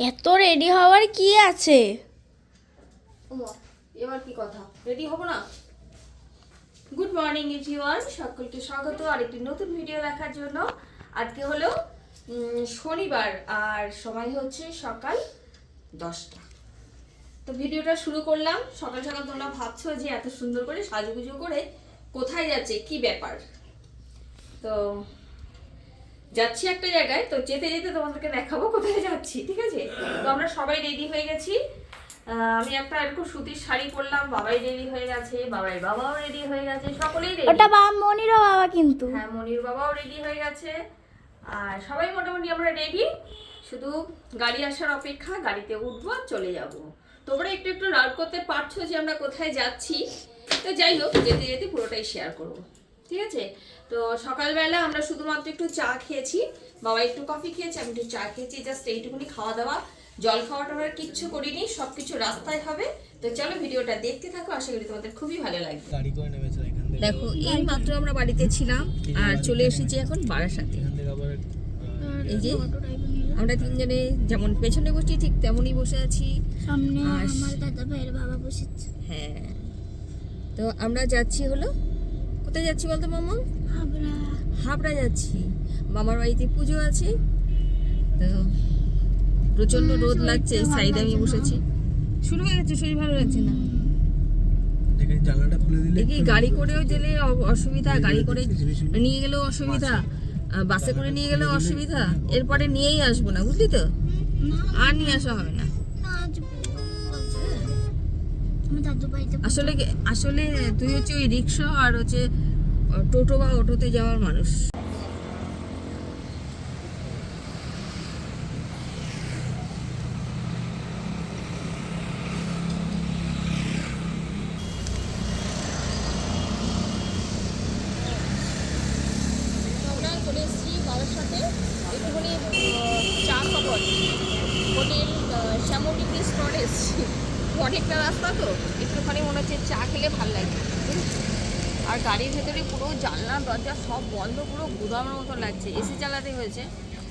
এত রেডি হওয়ার কি আছে? এবার কি কথা? রেডি হব না? গুড মর্নিং এভরিওয়ান সকলকে স্বাগত। আরেকটি নতুন ভিডিও দেখার জন্য। আজকে হলো শনিবার, আর সময় হচ্ছে সকাল দশটা। তো ভিডিওটা শুরু করলাম। সকাল সকাল তোমরা ভাবছ যে এত সুন্দর করে সাজুগুজু করে কোথায় যাচ্ছে? কি ব্যাপার? তো যাচ্ছি একটা জায়গায় তো যেতে যেতে তোমাদেরকে দেখাবো কোথায় যাচ্ছি ঠিক আছে? তো আমরা সবাই রেডি হয়ে গেছি। আমি একটা এরকম সুতির শাড়ি পরলাম বাবাই রেডি হয়ে গেছে বাবাই বাবাও রেডি হয়ে গেছে সকলেই রেডি ওটা বাবা মনিরও বাবা কিন্তু। হ্যাঁ মনির বাবাও রেডি হয়ে গেছে। আর সবাই মোটামুটি আমরা রেডি শুধু গাড়ি আসার অপেক্ষা গাড়িতে উঠবো আর চলে যাব। তোমরা একটু একটু রাউট করতে পারছ যে আমরা কোথায় যাচ্ছি। তো যাই হোক যেতে যেতে পুরোটাই শেয়ার করব ঠিক আছে? তো সকালবেলা আমরা শুধুমাত্র একটু চা খেয়েছি। বাবা একটু কফি খেয়েছে আমি একটু চা খেয়েছি জাস্ট এইটুকুনি খাওয়া দাওয়া। জল খাওয়াটা আমরা কিচ্ছু করিনি সব কিছু রাস্তায় হবে। তো চলো ভিডিওটা দেখতে থাকো আশা করি তোমাদের খুবই ভালো লাগবে। গাড়ি করে নেমেছে এখান থেকে। দেখো এই মাত্র আমরা বাড়িতে ছিলাম আর চলে এসেছি এখন বারাসাতে। এখান এই যে আমরা তিনজনে যেমন পেছনে বসছি ঠিক তেমনই বসে আছি। সামনে আমার দাদা ভাইয়ের বাবা বসেছে। হ্যাঁ। তো আমরা যাচ্ছি হলো কোথায় যাচ্ছি বলতো মামা? আমরা হাবড়া যাচ্ছি। মামার বাড়িতে পুজো আছে। তো প্রচণ্ড রোদ লাগছে এই সাইডে আমি বসেছি। শুরু হয়ে গেছে শরীর ভালো লাগছে না। এখানে জানলাটা খুলে দিলে দেখি গাড়ি করেও গেলে অসুবিধা গাড়ি করে নিয়ে গেলেও অসুবিধা। বাসে করে নিয়ে গেলেও অসুবিধা। এরপরে নিয়েই আসব না বুঝলি তো? আর নিয়ে আসা হবে না। আমার দাদু বাড়িতে আসলে আসলে তুই হচ্ছে ওই রিক্সা আর হচ্ছে টোটো বা অটোতে যাওয়ার মানুষ। অনেকটা রাস্তা তো, একটুখানি মনে হচ্ছে চা খেলে ভালো লাগবে আর গাড়ির ভেতরে পুরো জানলা, দরজা সব বন্ধ, পুরো গুদামের মতো লাগছে। এসি চালাতে হয়েছে।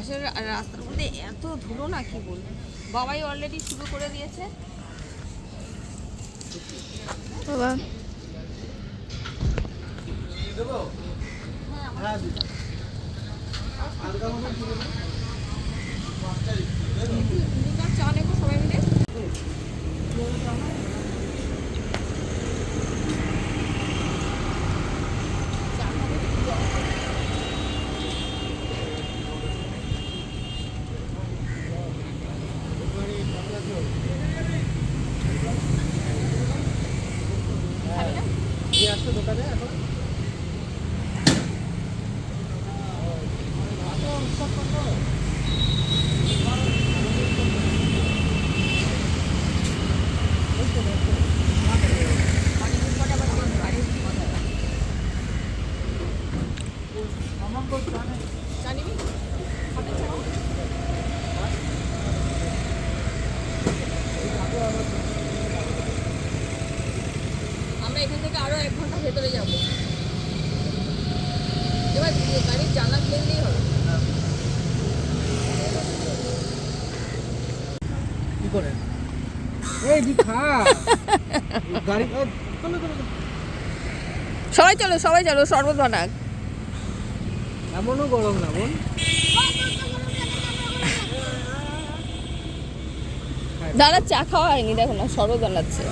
আসলে রাস্তার মধ্যে এত ধুলো না, কি বলব? বাবাই অলরেডি শুরু করে দিয়েছে। বাবা। দু কাপ চা নেব সবাই মিলে চা খাব একটু জল খাব। খাবি না? কি আসছে দোকানে এখন বাড়ি ঢুকবো না, আবার আমার বাড়ি ঢুকবো না। চা নিবি? খাবি চা? আমরা এখান থেকে আরও এক ঘণ্টা ভেতরে যাব এবার গাড়ির জানলা খুলে দিলেই হবে কি করে এই দি খা গাড়ি ও, চলো চলো চলো। সবাই চলো সবাই চলো শরবত বানাক। এমনও গরম না বোন। দাঁড়া চা খাওয়া হয়নি দেখো না শরবত বানাচ্ছে।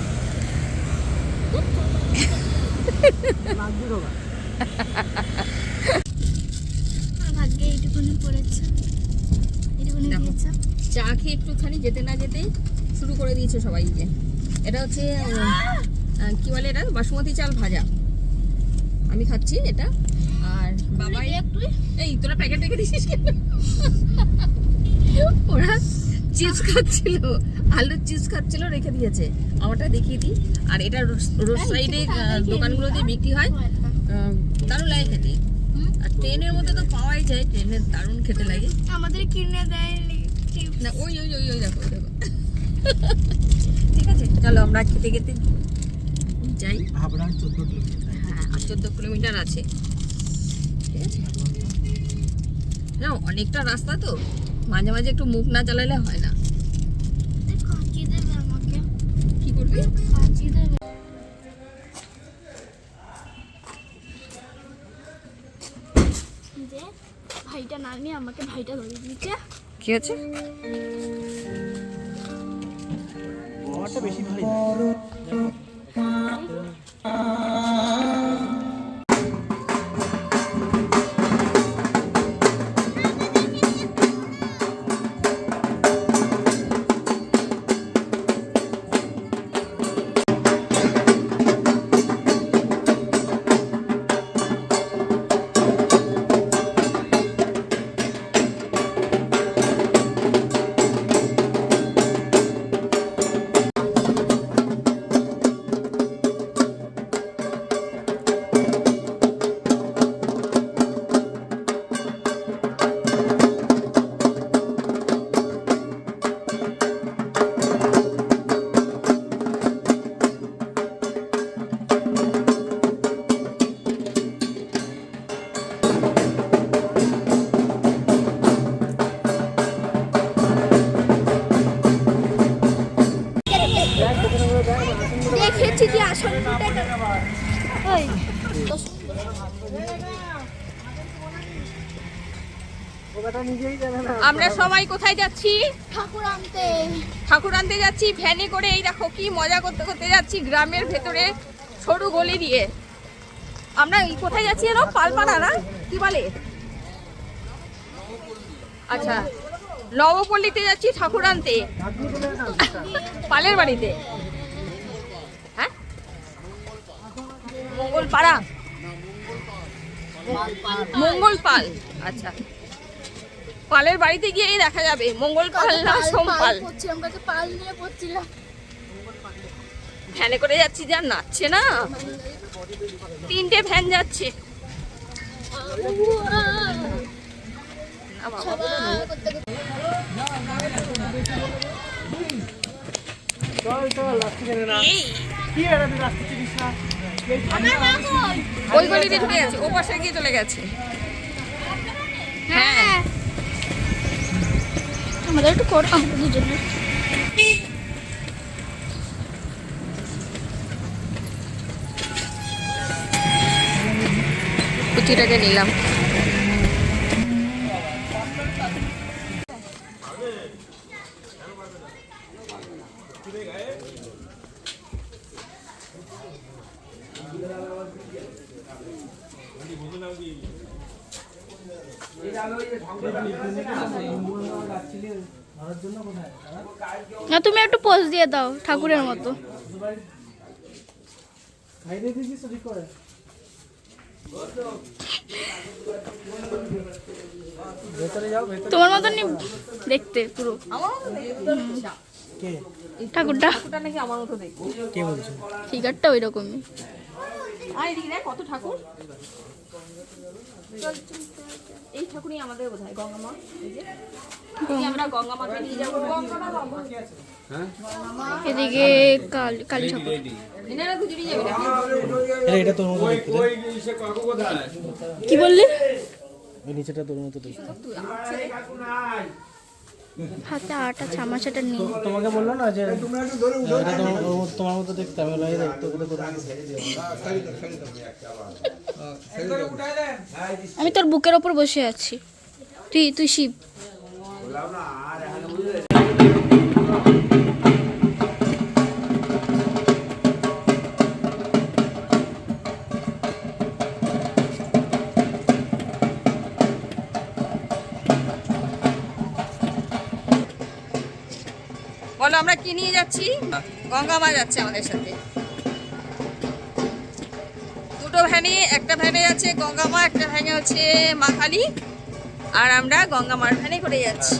চা খেয়ে একটুখানি যেতে না যেতেই শুরু করে দিয়েছে সবাইকে। এটা হচ্ছে কি বলে এটা? বাসমতি চাল ভাজা। আমি খাচ্ছি এটা। আর বাবাই তুই এই তোরা প্যাকেট রেখে দিছিস কেন? ওরা চিপস খাচ্ছিল। আলুর চিপস খাচ্ছিল রেখে দিয়েছে। আমারটা দেখিয়ে দিই। আর এটা রোড সাইডে দোকানগুলোতে বিক্রি হয়। দারুণ লাগে খেতে। আর ট্রেনের মধ্যে তো পাওয়াই যায়। ট্রেনের দারুণ খেতে লাগে। আমাদের কিনে দেয়নি না ওই ওই ওই ওই দেখো ওই দেখো। ঠিক আছে চলো আমরা খেতে খেতে যাই। হাবড়া চোদ্দ কিলোমিটার। চোদ্দ কিলোমিটার আছে। ঠিক আছে? না অনেকটা রাস্তা তো। মাঝে মাঝে একটু মুখ না চালালে হয় না। কি করবি? ভাইটা নামিয়ে আমাকে ভাইটা ধরে দিচ্ছে কি আছে বেশি ভারী আমরা সবাই কোথায় যাচ্ছি? ঠাকুর আনতে। ঠাকুর আনতে যাচ্ছি ভ্যানে করে। এই দেখো কি মজা করতে করতে যাচ্ছি গ্রামের ভেতরে সরু গলি দিয়ে। আমরা কোথায় যাচ্ছি এলো পালপাড়া না? কি বলে? আচ্ছা নবপল্লীতে যাচ্ছি ঠাকুর আনতে। পালের বাড়িতে। হ্যাঁ? মঙ্গলপাড়া। মঙ্গল পাল আচ্ছা। পালের বাড়িতে গিয়েই দেখা যাবে। মঙ্গল পাল না সোম পাল নিয়ে পড়ছিলাম। ভ্যানে করে যাচ্ছি যা নাচছে না। তিনটে ভ্যান যাচ্ছে। ওই গলিতে ঢুকে গেছে ও পাশে গিয়ে চলে গেছে। হ্যাঁ। আমাদের একটু কর আমাদের দুজনের কুচিটাকে নিলাম ধরার জন্য কোথায় না তুমি একটু পোজ দিয়ে দাও ঠাকুরের মতো। ঠিক তোমার মতনই দেখতে পুরো। আমারও তো দেখতে কে ঠাকুরটা। ঠাকুরটা নাকি আমার মতো দেখতে। কে বলছে? ফিগারটা ওই রকমই আর এদিকে দেখ কত ঠাকুর। এই ঠাকুরই আমাদের বোধ হয় গঙ্গা মা এই যে। আমরা গঙ্গা মাকে নিয়ে যাব। গঙ্গা মা এদিকে কাল কালী ঠাকুর। এনারা দুজনই যাবে এটা তোর মতো কি বললি? নিচেটা তোর মতো দেখতে। হাতে আটা চামচাটা নেই তো- তোমাকে বলল না যে এটা তোমার মতো- তোমার মতো দেখতে আমি লাগে দেখতে মতো। আমি তোর বুকের ওপর বসে আছি। তুই তুই শিব। গঙ্গা মা যাচ্ছে আমাদের সাথে। দুটো ভ্যানে, একটা ভ্যানে যাচ্ছে গঙ্গা মা, একটা ভ্যানে হচ্ছে মা কালী আর আমরা গঙ্গা মার ভ্যানে করে যাচ্ছি।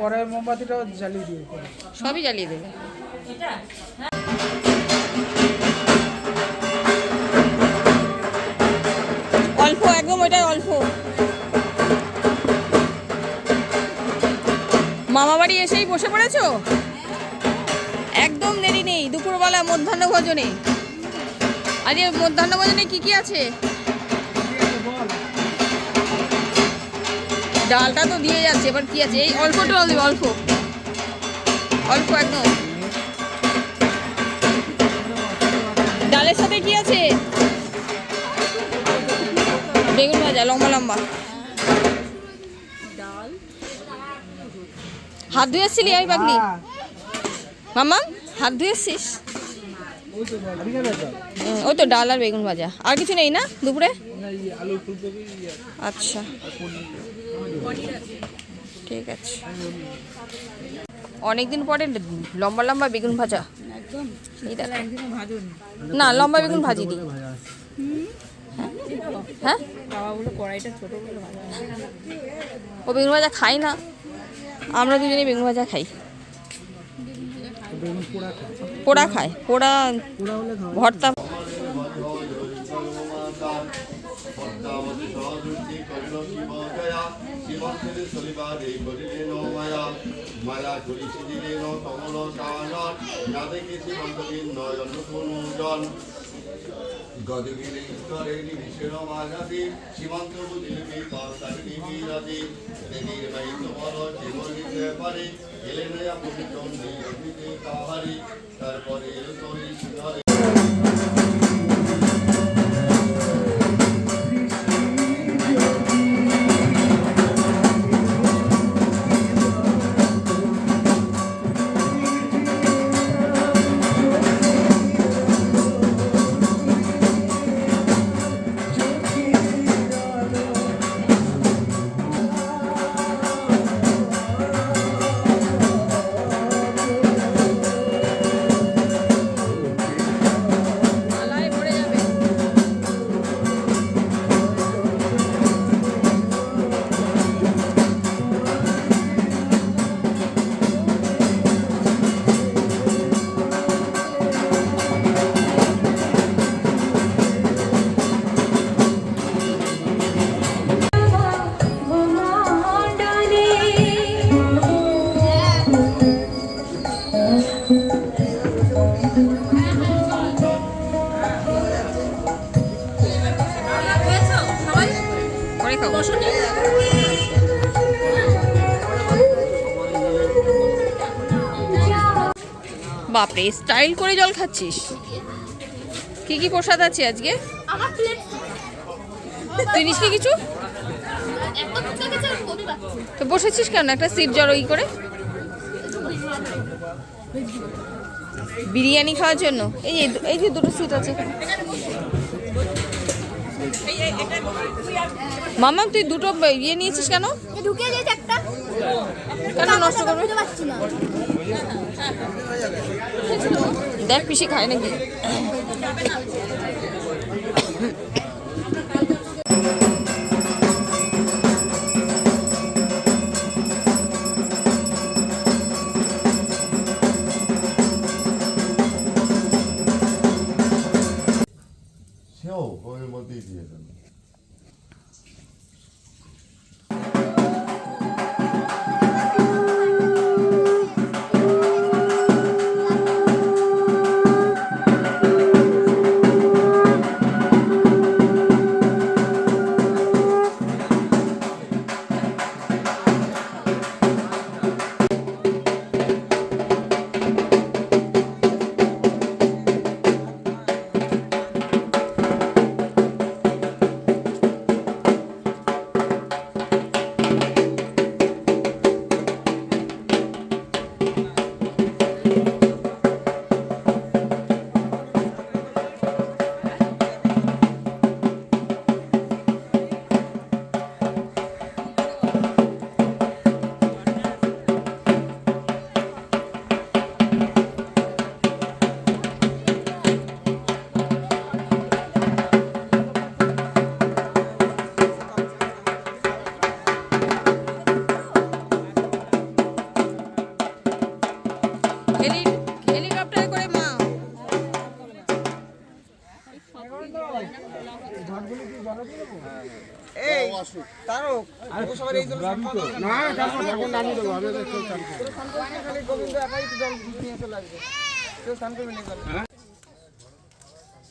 পরের মোমবাতিটাও জ্বালিয়ে দিয়ে সবই জ্বালিয়ে দেবে। অল্প একদম ওইটাই অল্প। মামা বাড়ি এসেই বসে পড়েছো? একদম দেরি নেই দুপুরবেলা মধ্যাহ্ন ভোজনে। আজকে মধ্যাহ্ন ভোজনে কি কি আছে? ডালটা তো দিয়ে যাচ্ছে, এবার কি আছে? এই অল্প ডাল দেবে, অল্প। অল্প একদম। ডালের সাথে কি আছে? বেগুন ভাজা, লম্বা লম্বা। হাত ধুয়ে এসছিলি এই পাগলি? মামা হাত ধুয়ে এসছিস ওই তো ডাল আর বেগুন ভাজা। আর কিছু নেই না দুপুরে? আচ্ছা। ঠিক আছে। অনেকদিন পরে লম্বা লম্বা বেগুন ভাজা। না লম্বা বেগুন ভাজি দিই হ্যাঁ? ও বেগুন ভাজা খাই না। আমরা দুজনে বেগুন ভাজা খাই। পোড়া খায়। পোড়া ভর্তা পদ্মাবতী সহদৃষ্টি করিল শিব জয়া করিলেন মায়া মায়া করিছিলেন কমল কানন না দেখেছি মন্তবীর নয়ন অনুজন গদগিরি স্তরে নিবিষের মাঝাতে সীমান্ত বুঝিলে বিপদ তারিণী বিরাজে দেবীর বাহিত বল জীবন তারপরে বাপরে স্টাইল করে জল খাচ্ছিস? কি কি প্রসাদ আছে আজকে? তুই নিস কিছু? তো বসেছিস কেন? একটা সিট জড়ো ই করে। বিরিয়ানি খাওয়ার জন্য? এই যে এই যে দুটো সিট আছে। মামা তুই দুটো ইয়ে নিয়েছিস কেন? কেন নষ্ট দেখ পিসি খায় নাকি?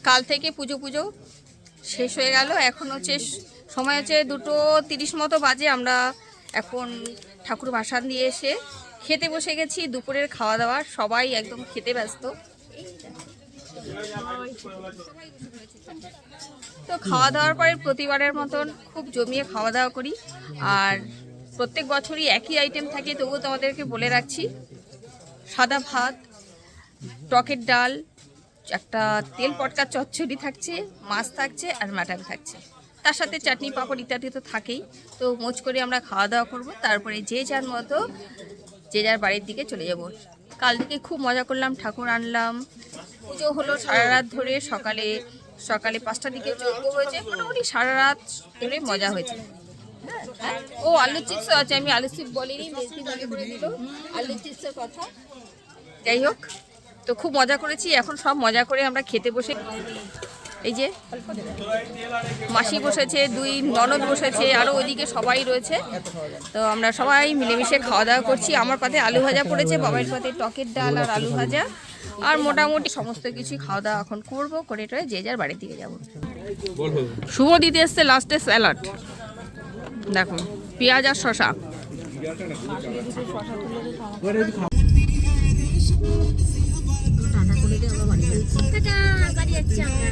কাল থেকে পুজো পুজো শেষ হয়ে গেল। এখন হচ্ছে সময় হচ্ছে দুটো তিরিশ মতো বাজে। আমরা এখন ঠাকুর ভাসান দিয়ে এসে খেতে বসে গেছি। দুপুরের খাওয়া দাওয়া, সবাই একদম খেতে ব্যস্ত। তো খাওয়া দাওয়ার পরে প্রতিবারের মতন খুব জমিয়ে খাওয়া দাওয়া করি। আর প্রত্যেক বছরই একই আইটেম থাকে, তবুও তোমাদেরকে বলে রাখছি, সাদা ভাত, টকের ডাল, একটা তেল পটকা চচ্চড়ি থাকছে, মাছ থাকছে আর মাটন থাকছে। তার সাথে চাটনি, পাঁপড় ইত্যাদি তো থাকেই। তো মোচ করে আমরা খাওয়া দাওয়া করব, তারপরে যে যার মতো, যে যার বাড়ির দিকে চলে যাব। কাল থেকে খুব মজা করলাম, ঠাকুর আনলাম পুজো হলো সারা রাত ধরে সকালে সকালে পাঁচটার দিকে যজ্ঞ হয়েছে। মোটামুটি সারা রাত ধরে মজা হয়েছে। হ্যাঁ? ও আলু চিপসও আছে, আমি আলু চিপস বলিনি বেশি মনে করে দিল। আলু চিপসের কথা। যাই হোক, তো খুব মজা করেছি। এখন সব মজা করে আমরা খেতে বসে এই যে, মাসি বসেছে, দুই ননদ বসেছে আরও ওইদিকে সবাই রয়েছে। তো আমরা সবাই মিলেমিশে খাওয়া দাওয়া করছি। আমার পাতে আলু ভাজা পড়েছে, বাবার পাতে টকের ডাল আর আলু ভাজা। আর মোটামুটি সমস্ত কিছু খাওয়া দাওয়া এখন করব করে টরে যে যার বাড়ির দিকে যাব। শুভ দিতে এসছে লাস্টে স্যালাড দেখো পেঁয়াজ আর শশা টাটা বাড়ি যাচ্ছি আমরা।